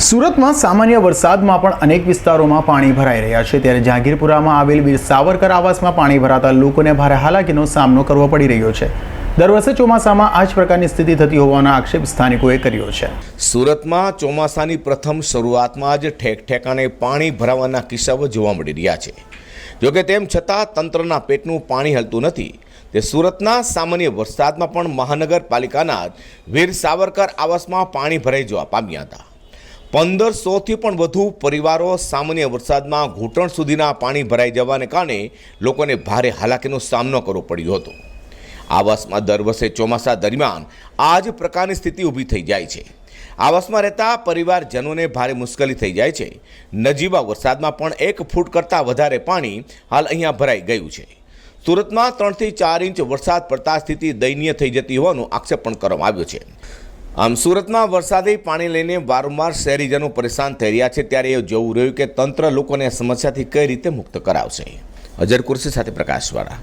સુરતમાં સામાન્ય વરસાદમાં પણ અનેક વિસ્તારોમાં પાણી ભરાઈ રહ્યા છે. ત્યારે જહાંગીરપુરામાં આવેલ વીર સાવરકર આવાસમાં પાણી ભરાતા લોકોને ભારે હાલાકીનો સામનો કરવો પડી રહ્યો છે. દર વર્ષે ચોમાસામાં આ જ પ્રકારની સ્થિતિ થતી હોવાનો આક્ષેપ સ્થાનિકોએ કર્યો છે. સુરતમાં ચોમાસાની પ્રથમ શરૂઆતમાં જ ઠેક ઠેકાણે પાણી ભરાવાના કિસ્સાઓ જોવા મળી રહ્યા છે. જોકે તેમ છતાં તંત્રના પેટનું પાણી હલતું નથી. તે સુરતના સામાન્ય વરસાદમાં પણ મહાનગરપાલિકાના વીર સાવરકર આવાસમાં પાણી ભરાઈ જવા પામ્યા હતા. પંદરસોથી પણ વધુ પરિવારો સામાન્ય વરસાદમાં ઘૂંટણ સુધીના પાણી ભરાઈ જવાને કારણે લોકોને ભારે હાલાકીનો સામનો કરવો પડ્યો હતો. આવાસમાં દર વર્ષે ચોમાસા દરમિયાન આ જ પ્રકારની સ્થિતિ ઊભી થઈ જાય છે. આવાસમાં રહેતા પરિવારજનોને ભારે મુશ્કેલી થઈ જાય છે. નજીવા વરસાદમાં પણ એક ફૂટ કરતાં વધારે પાણી હાલ અહીંયા ભરાઈ ગયું છે. સુરતમાં ત્રણથી ચાર ઇંચ વરસાદ પડતા સ્થિતિ દયનીય થઈ જતી હોવાનો આક્ષેપ પણ કરવામાં આવ્યો છે. આમ સુરતમાં વરસાદી પાણી લઈને વારંવાર શહેરીજનો પરેશાન થઈ રહ્યા છે, ત્યારે એ જોવું રહ્યું કે તંત્ર લોકોને સમસ્યાથી કઈ રીતે મુક્ત કરાવશે. અજર કુર્સી સાથે પ્રકાશવાળા.